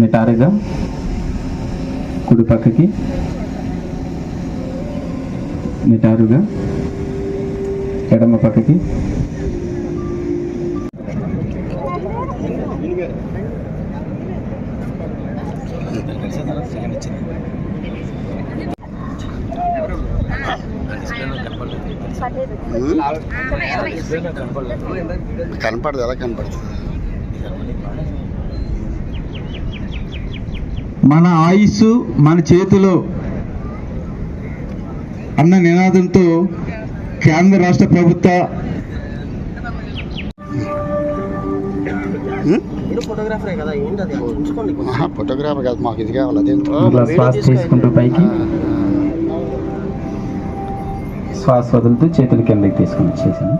నిటారుగా కుడి పక్కకి నిటారుగా ఎడమ పక్కకి కనపడదు ఎలా కనపడుతుంది మన ఆయుస్సు మన చేతిలో అన్న నినాదంతో కేంద్ర రాష్ట్ర ప్రభుత్వ ఫోటోగ్రాఫరే కదా ఏంటి అది ఉంచుకోండి ఫోటోగ్రాఫర్ కాదు మాకు ఇది కావాలి తీసుకుంటూ పైకి. శ్వాస వదులుతూ చేతులు కిందకి తీసుకుని వచ్చేసాను.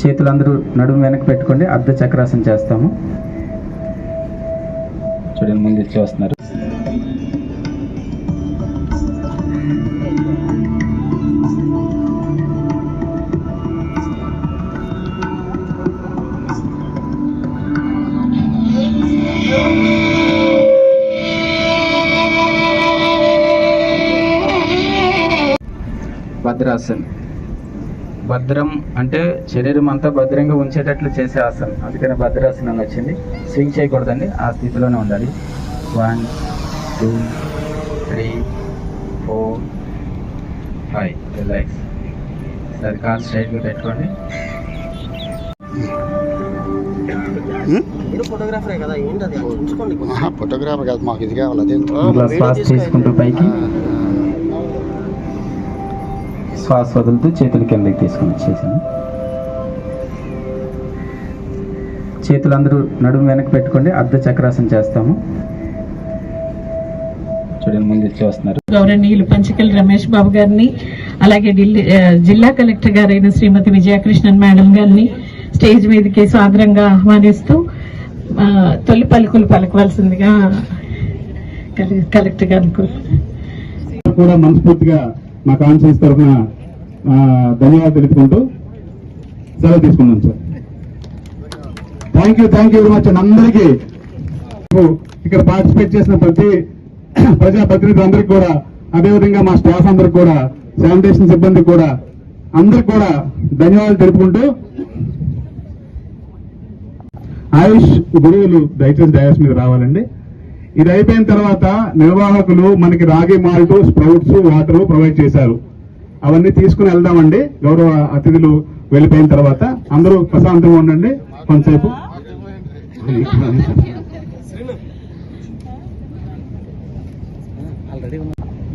చేతులు అందరూ నడుము వెనక్కి పెట్టుకోండి అర్ధ చక్రాసనం చేస్తాము. చూడండి ముందు చూస్తున్నారు. భద్రాసన్. భద్రం అంటే శరీరం అంతా భద్రంగా ఉంచేటట్లు చేసే ఆసనం. అందుకని భద్రాసనం వచ్చింది స్వింగ్ చేయకూడదండి. ఆ స్థితిలోనే ఉండాలి. One two three four five relax సరే కాల్ స్ట్రైట్గా పెట్టుకోండి. ఫోటోగ్రాఫరే కదా ఏంటి అది ఉంచుకోండి ఫోటోగ్రాఫర్ కాదు మాకు ఇది కావాలి అదేంటో? తీసుకుంటూ పైకి. శ్వాస వదులుతూ చేతులు కిందకి తీసుకుని వచ్చేసాను. చేతులు అందరూ నడుము వెనక్కి పెట్టుకోండి అర్ధ చక్రాసనం చేస్తాము. చూడండి ముందు చూస్తున్నారు గౌరవనీయులు పంచకల్ రమేష్ బాబు గారిని అలాగే ఢిల్లీ జిల్లా కలెక్టర్ గారైన శ్రీమతి విజయకృష్ణన్ మేడం గారిని స్టేజ్ మీదకి సాదరంగా ఆహ్వానిస్తూ తొలి పలుకులు పలకవలసిందిగా కలె- కలెక్టర్ గారికి కూడా మనస్ఫూర్తిగా మా కాన్ఫరెన్స్ తరఫున ఆ, ధన్యవాదాలు తెలుపుకుంటూ సెలవు తీసుకున్నాం sir. Thank you thank you very much అందరికీ ఇక్కడ పార్టిసిపేట్ చేసిన ప్రతి ప్రజా ప్రతినిధులందరికీ కూడా అదేవిధంగా మా స్టాఫ్ అందరికి కూడా శానిటేషన్ సిబ్బంది కూడా అందరికి కూడా ధన్యవాదాలు తెలుపుకుంటూ ఆయుష్ గురువులు దయచేసి డయాస్ మీద రావాలండి. ఇది అయిపోయిన తర్వాత నిర్వాహకులు మనకి రాగి మాల్ట్ స్ప్రౌట్స్ వాటర్ ప్రొవైడ్ చేశారు. అవన్నీ తీసుకుని వెళ్దామండి. గౌరవ అతిథులు వెళ్ళిపోయిన తర్వాత అందరూ ప్రశాంతంగా ఉండండి. కొంతసేపు.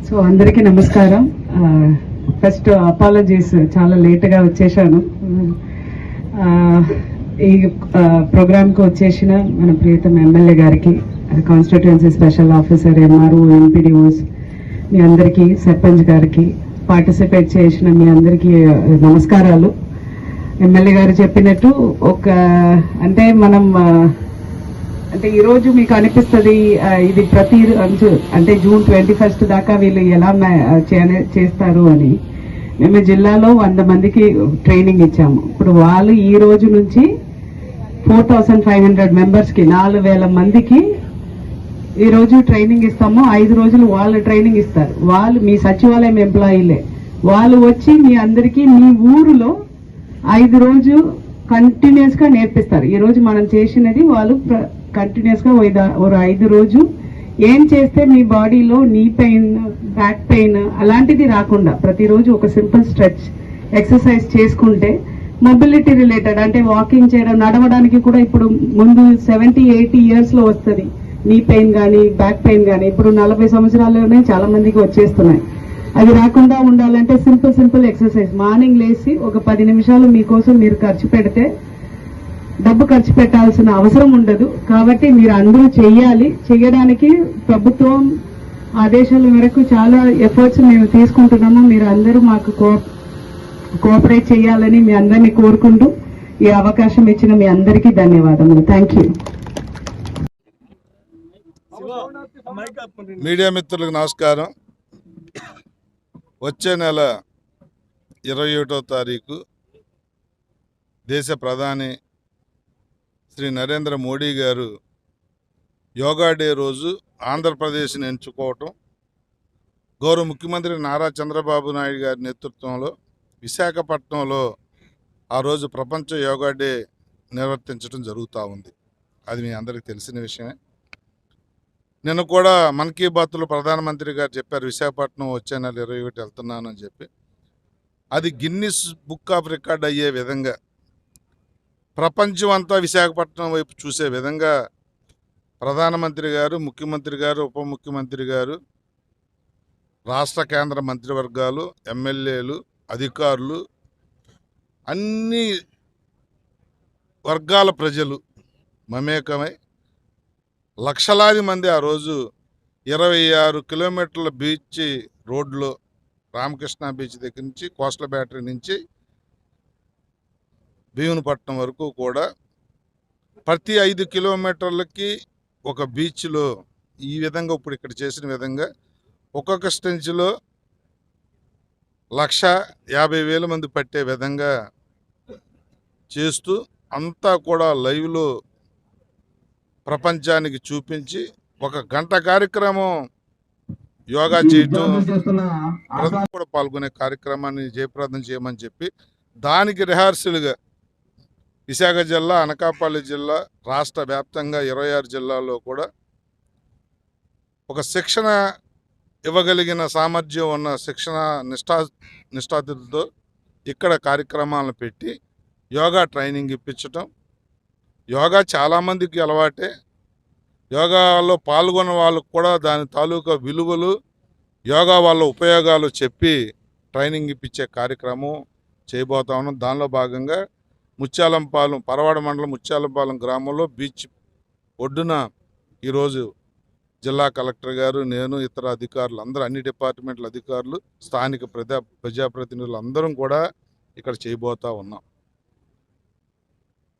సో అందరికీ నమస్కారం. ఫస్ట్ అపాలజీస్ చాలా లేట్గా వచ్చేసాను ఈ ప్రోగ్రామ్కి వచ్చేసిన మన ప్రియతమ ఎమ్మెల్యే గారికి constituency special officer MRO MPDOs మీ అందరికీ సర్పంచ్ గారికి పార్టిసిపేట్ చేసిన మీ అందరికీ నమస్కారాలు. ఎమ్మెల్యే గారు చెప్పినట్టు ఒక అంటే మనం అంటే ఈరోజు మీకు అనిపిస్తుంది ఇది ప్రతి రోజు అంటే జూన్ ట్వంటీ ఫస్ట్ దాకా వీళ్ళు ఎలా మే- చేస్తారు అని. మేము జిల్లాలో వంద మందికి ట్రైనింగ్ ఇచ్చాము. ఇప్పుడు వాళ్ళు ఈ రోజు నుంచి ఫోర్ థౌసండ్ ఫైవ్ హండ్రెడ్ మెంబర్స్కి నాలుగు వేల మందికి ఈ రోజు ట్రైనింగ్ ఇస్తాము ఐదు రోజులు వాళ్ళు ట్రైనింగ్ ఇస్తారు. వాళ్ళు మీ సచివాలయం ఎంప్లాయీలే వాళ్ళు వచ్చి మీ అందరికీ మీ ఊరిలో ఐదు రోజు కంటిన్యూస్గా నేర్పిస్తారు. ఈ రోజు మనం చేసినది వాళ్ళు కంటిన్యూస్గా ఓ- ఓ ఐదు రోజు ఏం చేస్తే మీ బాడీలో నీ పెయిన్ బ్యాక్ పెయిన్ అలాంటిది రాకుండా ప్రతిరోజు ఒక సింపుల్ స్ట్రెచ్ ఎక్సర్సైజ్ చేసుకుంటే మొబిలిటీ రిలేటెడ్ అంటే వాకింగ్ చేయడం నడవడానికి కూడా ఇప్పుడు ముందు సెవెంటీ ఎయిటీ ఇయర్స్లో వస్తుంది. నీ పెయిన్ కానీ బ్యాక్ పెయిన్ కానీ ఇప్పుడు నలభై సంవత్సరాల్లోనే చాలా మందికి వచ్చేస్తున్నాయి. అది రాకుండా ఉండాలంటే సింపుల్ సింపుల్ ఎక్సర్సైజ్. మార్నింగ్ లేచి ఒక పది నిమిషాలు మీకోసం మీరు ఖర్చు పెడితే డబ్బు ఖర్చు పెట్టాల్సిన అవసరం ఉండదు. కాబట్టి మీరు అందరూ చెయ్యాలి. చేయడానికి ప్రభుత్వం ఆదేశాల మేరకు చాలా ఎఫర్ట్స్ మేము తీసుకుంటున్నాము. మీరు అందరూ మాకు కోఆపరేట్ చేయాలని మీ అందరినీ కోరుకుంటూ ఈ అవకాశం ఇచ్చిన మీ అందరికీ ధన్యవాదములు. Thank you. మీడియా మిత్రులకు నమస్కారం. వచ్చే నెల ఇరవై ఒకటో తారీఖు దేశ ప్రధాని శ్రీ నరేంద్ర మోడీ గారు యోగా డే రోజు ఆంధ్రప్రదేశ్ని ఎంచుకోవటం గౌరవ ముఖ్యమంత్రి నారా చంద్రబాబు నాయుడు గారి నేతృత్వంలో విశాఖపట్నంలో ఆ రోజు ప్రపంచ యోగా డే నిర్వర్తించడం జరుగుతూ ఉంది. అది మీ అందరికీ తెలిసిన విషయమే. నిన్న కూడా మన్ కీ బాత్లో ప్రధానమంత్రి గారు చెప్పారు విశాఖపట్నం వచ్చే నెల ఇరవై ఒకటి వెళ్తున్నాను అని చెప్పి. అది గిన్నిస్ బుక్ ఆఫ్ రికార్డ్ అయ్యే విధంగా ప్రపంచం అంతా విశాఖపట్నం వైపు చూసే విధంగా ప్రధానమంత్రి గారు ముఖ్యమంత్రి గారు ఉప ముఖ్యమంత్రి గారు రాష్ట్ర కేంద్ర మంత్రివర్గాలు ఎమ్మెల్యేలు అధికారులు అన్ని వర్గాల ప్రజలు మమేకమై లక్షలాది మంది ఆ రోజు ఇరవై ఆరు కిలోమీటర్ల బీచ్ రోడ్లో రామకృష్ణ బీచ్ దగ్గర నుంచి కోస్టల్ బ్యాటరీ నుంచి భీమునిపట్నం వరకు కూడా ప్రతి ఐదు కిలోమీటర్లకి ఒక బీచ్లో ఈ విధంగా ఇప్పుడు ఇక్కడ చేసిన విధంగా ఒక్కొక్క స్టెంచ్లో లక్ష యాభై వేల మంది పట్టే విధంగా చేస్తూ అంతా కూడా లైవ్లో ప్రపంచానికి చూపించి ఒక గంట కార్యక్రమం యోగా చేయటం కూడా పాల్గొనే కార్యక్రమాన్ని జయప్రదం చేయమని చెప్పి దానికి రిహార్సల్గా విశాఖ జిల్లా అనకాపల్లి జిల్లా రాష్ట్ర వ్యాప్తంగా ఇరవై ఆరు జిల్లాల్లో కూడా ఒక శిక్షణ ఇవ్వగలిగిన సామర్థ్యం ఉన్న శిక్షణ నిష్ఠా నిష్ఠాతులతో ఇక్కడ కార్యక్రమాలను పెట్టి యోగా ట్రైనింగ్ ఇప్పించటం యోగా చాలామందికి అలవాటే. యోగాలో పాల్గొన్న వాళ్ళకు కూడా దాని తాలూకా విలువలు యోగా వాళ్ళ ఉపయోగాలు చెప్పి ట్రైనింగ్ ఇప్పించే కార్యక్రమం చేయబోతా ఉన్నాం దానిలో భాగంగా ముత్యాలంపాలెం పరవాడ మండలం ముత్యాలంపాలెం గ్రామంలో బీచ్ ఒడ్డున ఈరోజు జిల్లా కలెక్టర్ గారు నేను ఇతర అధికారులు అందరూ అన్ని డిపార్ట్మెంట్ల అధికారులు స్థానిక ప్రజా ప్రజాప్రతినిధులు అందరం కూడా ఇక్కడ చేయబోతా ఉన్నాం.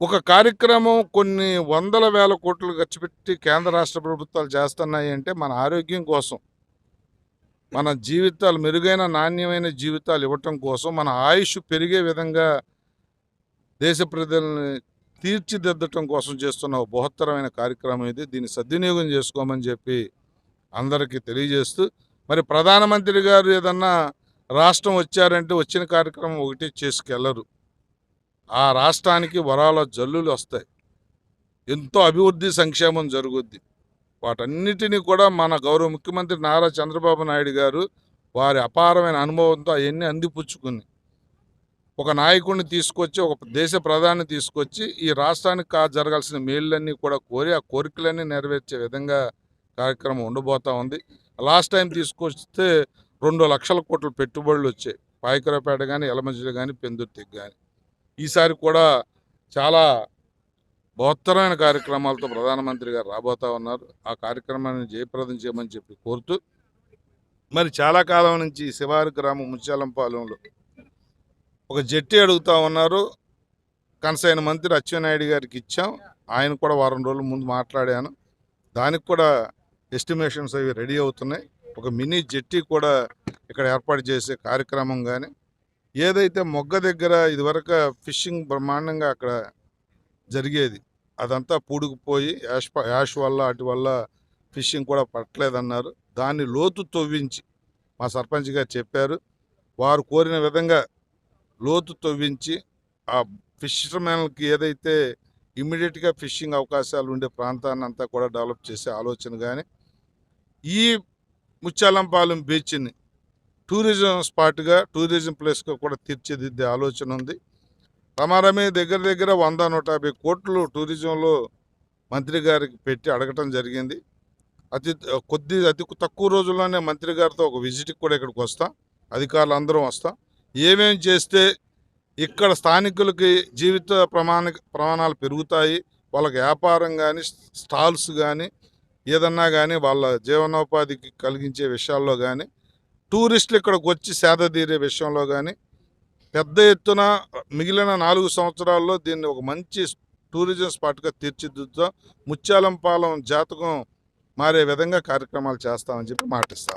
ఒక కార్యక్రమం కొన్ని వందల వేల కోట్లు ఖర్చు పెట్టి కేంద్ర రాష్ట్ర ప్రభుత్వాలు చేస్తున్నాయి అంటే మన ఆరోగ్యం కోసం మన జీవితాలు మెరుగైన నాణ్యమైన జీవితాలు ఇవ్వటం కోసం మన ఆయుష్ పెరిగే విధంగా దేశ ప్రజల్ని తీర్చిదిద్దటం కోసం చేస్తున్న ఒక బృహత్తరమైన కార్యక్రమం ఇది. దీన్ని సద్వినియోగం చేసుకోమని చెప్పి అందరికీ తెలియజేస్తూ మరి ప్రధానమంత్రి గారు ఏదన్నా రాష్ట్రం వచ్చారంటే వచ్చిన కార్యక్రమం ఒకటి చేసుకెళ్ళరు. ఆ రాష్ట్రానికి వరాల జల్లులు వస్తాయి. ఎంతో అభివృద్ధి సంక్షేమం జరుగుద్ది. వాటన్నిటినీ కూడా మన గౌరవ ముఖ్యమంత్రి నారా చంద్రబాబు నాయుడు గారు వారి అపారమైన అనుభవంతో అవన్నీ అందిపుచ్చుకుని ఒక నాయకుడిని తీసుకొచ్చి ఒక దేశ ప్రధాని తీసుకొచ్చి ఈ రాష్ట్రానికి కా జరగాల్సిన మేళ్ళన్నీ కూడా కోరి ఆ కోరికలన్నీ నెరవేర్చే విధంగా కార్యక్రమం ఉండబోతా ఉంది. లాస్ట్ టైం తీసుకొస్తే రెండు లక్షల కోట్ల పెట్టుబడులు వచ్చాయి. పాయకరపేట కానీ ఎలమంచిలో కానీ పెందుర్తికి కానీ ఈసారి కూడా చాలా బహుత్తరమైన కార్యక్రమాలతో ప్రధానమంత్రి గారు రాబోతా ఉన్నారు. ఆ కార్యక్రమాన్ని జయప్రదం చేయమని చెప్పి కోరుతూ మరి చాలా కాలం నుంచి శివారి శివారు గ్రామం ముత్యాలంపాలెంలో ఒక జట్టి అడుగుతా ఉన్నారు. కనసైన మంత్రి అచ్చెన్నాయుడు గారికి ఇచ్చాం. ఆయన కూడా వారం రోజుల ముందు మాట్లాడాను. దానికి కూడా ఎస్టిమేషన్స్ అవి రెడీ అవుతున్నాయి. ఒక మినీ జట్టి కూడా ఇక్కడ ఏర్పాటు చేసే కార్యక్రమం కానీ ఏదైతే మొగ్గ దగ్గర ఇదివరకు ఫిషింగ్ బ్రహ్మాండంగా అక్కడ జరిగేది అదంతా పూడుకుపోయి యాష్ యాష్ వల్ల అటు వల్ల ఫిషింగ్ కూడా పట్టలేదన్నారు. దాన్ని లోతు తవ్వించి మా సర్పంచ్ గారు చెప్పారు. వారు కోరిన విధంగా లోతు తవ్వించి ఆ ఫిషర్మెన్కి ఏదైతే ఇమ్మీడియట్గా ఫిషింగ్ అవకాశాలు ఉండే ప్రాంతాన్ని అంతా కూడా డెవలప్ చేసే ఆలోచన కానీ ఈ ముచ్చాలంపాలెం బీచ్ని టూరిజం స్పాట్గా టూరిజం ప్లేస్గా కూడా తీర్చిదిద్దే ఆలోచన ఉంది. రమారమి దగ్గర దగ్గర వంద నూట యాభై కోట్లు టూరిజంలో మంత్రి గారికి పెట్టి అడగటం జరిగింది. అతి కొద్ది అతి తక్కువ రోజుల్లోనే మంత్రి గారితో ఒక విజిట్కి కూడా ఇక్కడికి వస్తాం. అధికారులు అందరం వస్తాం. ఏమేమి చేస్తే ఇక్కడ స్థానికులకి జీవిత ప్రమాణ ప్రమాణాలు పెరుగుతాయి వాళ్ళకి వ్యాపారం కానీ స్టాల్స్ కానీ ఏదన్నా కానీ వాళ్ళ జీవనోపాధికి కలిగించే విషయాల్లో కానీ టూరిస్టులు ఇక్కడికి వచ్చి సేద తీరే విషయంలో కానీ పెద్ద ఎత్తున మిగిలిన నాలుగు సంవత్సరాల్లో దీన్ని ఒక మంచి టూరిజం స్పాట్గా తీర్చిదిద్దుతో ముత్యాలంపాలెం జాతకం మారే విధంగా కార్యక్రమాలు చేస్తామని చెప్పి మాటిస్తా